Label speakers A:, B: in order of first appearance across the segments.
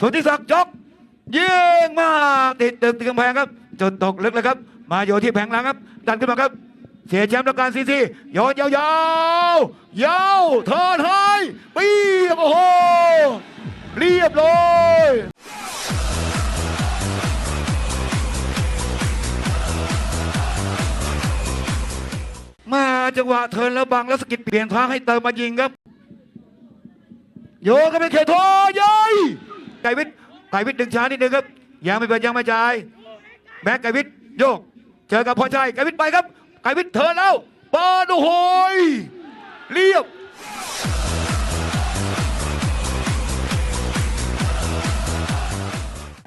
A: สุทธิศักดิ์ยกยิงมาติดตึกติดกำแพงครับจนตกลึกเลยครับ มาอยู่ที่แผงหลังครับ ดันขึ้นมาครับ เสียแชมป์ต้องการซีซีโยนยาวยาวยาวเทินให้ปีบโอ้โหเรียบร้อยมาจังหวะเทินแล้วบังแล้วสกิดเปลี่ยนทางให้เติมมายิงครับ โยกันเป็นเขตโทยย ก่วิทย์ไก่วิทย์ดึงช้านิดนึงครับยังไม่เปิดยังไม่จ่ายแบ็คไก่วิทย์โยก เจอกับพอชัยไก่วิทย์ไปครับไก่วิทย์เทิร์นแล้วเปิดโอ้โหยเรียบ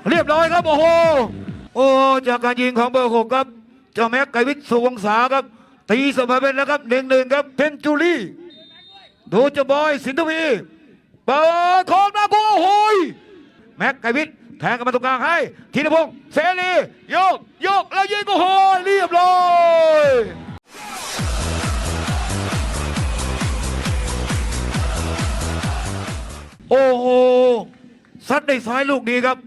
A: เรียบร้อยครับโอ้โหโอ้จากการยิงของเบอร์หกครับเจ้าแม็กไกวิทย์สุวงศาครับ ตีเสมอเป็นแล้วครับหนึ่งหนึ่งครับเพนจูรี่ดูเจ้าบอยสินทวีเปิดของน้ากูโอ้โหย แม็กไกวิทย์แทงกันมาตรงกลางให้ธีรพงศ์เสรีโยกโยกแล้วยิงโอ้โหเรียบร้อยโอ้โหซัดในซ้ายลูกนี้ครับ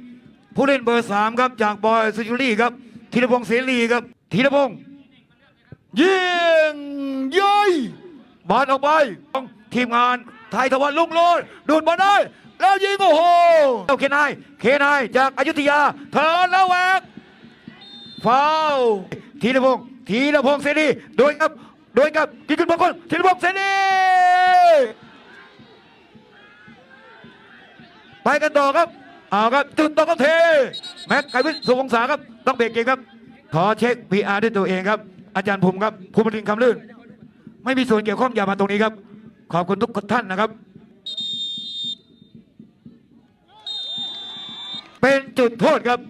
A: ผู้เล่นเบอร์สามครับจากบอยซิจูรี่ครับธีรพงศ์เสรีครับธีรพงศ์ยิงย้อยบอลออกไปของทีมงานไทยทวันลุงโลดดูดบอลได้ แล้วยิงโอ้โหเอาเคนายเคนายจากอายุทยาเทินแล้วแหวกฟาวล์ธีรพงศ์ธีรพงศ์เสรีโดยครับโดยครับกินขึ้นบอลคนธีรพงศ์เสรีไปกันต่อครับเอาครับจุดต่อก็เทแม็กไกวิทย์สุวงศาครับต้องเบรกเกมครับ ขอเช็ค PR ด้วยตัวเองครับ อาจารย์ภูมิครับภูมิรินคำลื่น ไม่มีส่วนเกี่ยวข้องอย่ามาตรงนี้ครับ ขอบคุณทุกท่านนะครับ เป็นจุดโทษครับ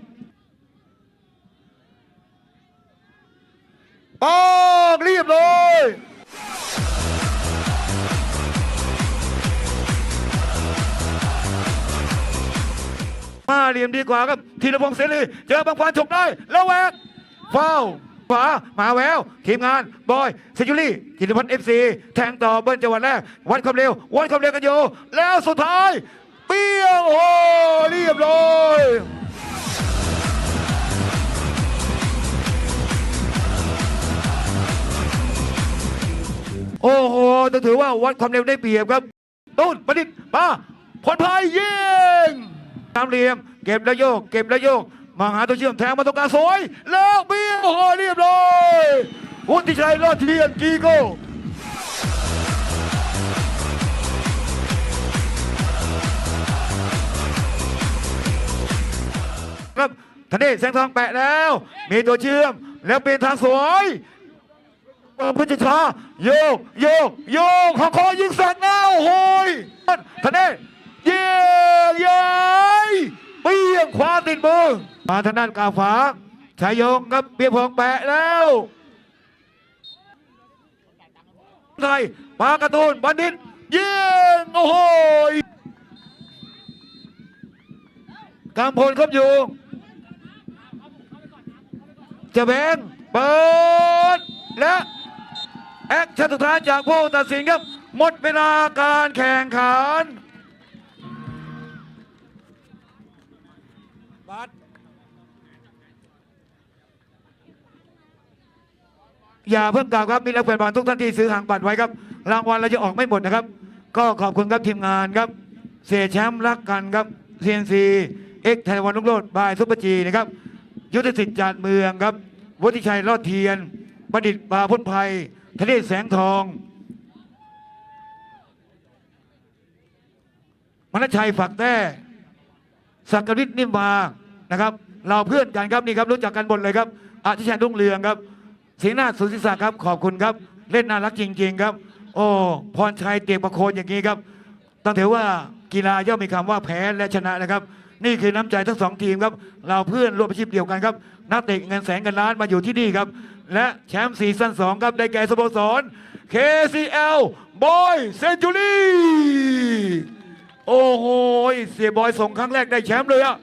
A: ออกเรียบร้อยมาเหลี่ยมดีกว่าครับธีรพงศ์เสรีเจอบางพานฉกได้แล้วแหวกฟาวล์ขวามาแวว ทีมงาน บอยเซจูรี่จิตรพัฒน์เอฟซีแทงต่อเบิ้ลจังหวะแรกวัดความเร็ว วัดความเร็วกันอยู่ แล้วสุดท้าย ต้องถือว่าวัดความเร็วได้เปรียบครับตุ้นประดิษฐ์มาพลพายยิงตามเหลี่ยม เก็บแล้วโยก เก็บแล้วโยก มาหาตัวเชื่อมแทงมาตรงกลางสวย แล้วเบี้ยโอ้โหเรียบร้อยวุฒิชัยรอดเทียนกีโก้ครับทนเดชแสงทองแปะแล้ว มีตัวเชื่อมแล้วเป็นทางสวย พุทธชาโยกโยกโยกขอคอยิงสักหน้าโอ้โหยทะเนเยี่ยยยเปี้ยงขวาติดมือมาทางด้านกาฝาชายยงครับเปียพงแปะแล้วไทยปากร์ตูนบัณฑิตยิงโอ้โหยกำพลครับอยู่จะแบงเปิดและ แอคชั่นสุดท้ายจากผู้ตัดสินครับ หมดเวลาการแข่งขันบัตรอย่าเพิ่งกล่าวครับมีนักแฟนบอลทุกท่านที่ซื้อหางบัตรไว้ครับ รางวัลเราจะออกไม่หมดนะครับ ก็ขอบคุณครับทีมงานครับ เสียแชมป์รักกันครับเซียนซีเอ็กไทยวันลุกโลดบายซุปเปอร์จีนะครับ ยุทธสิทธิ์จาดเมืองครับวุฒิชัยรอดเทียน ประดิษฐ์ปาพ้นภัย ทะเลแสงทองมณชัยฝักแต้สักกริตนิ่มมานะครับ เราเพื่อนกันครับนี่ครับรู้จักกันหมดเลยครับอาทิชัยรุ่งเรืองครับเสีนาถสุทธิศักดิ์ครับขอบคุณครับ เล่นน่ารักจริง ๆ ครับ โอ้พรชัยเตียกประโคนอย่างนี้ครับต้องถือว่ากีฬาย่อมมีคำว่าแพ้และชนะนะครับ นี่คือน้ำใจทั้งสองทีมครับ เราเพื่อนร่วมอาชีพเดียวกันครับนักเตะเงินแสนเงินล้านมาอยู่ที่นี่ครับ และแชมป์ซีซั่น2ครับได้แก่สโมสร KCL Boy Century โอ้โห เสียบอยส่งครั้งแรกได้แชมป์เลยอะ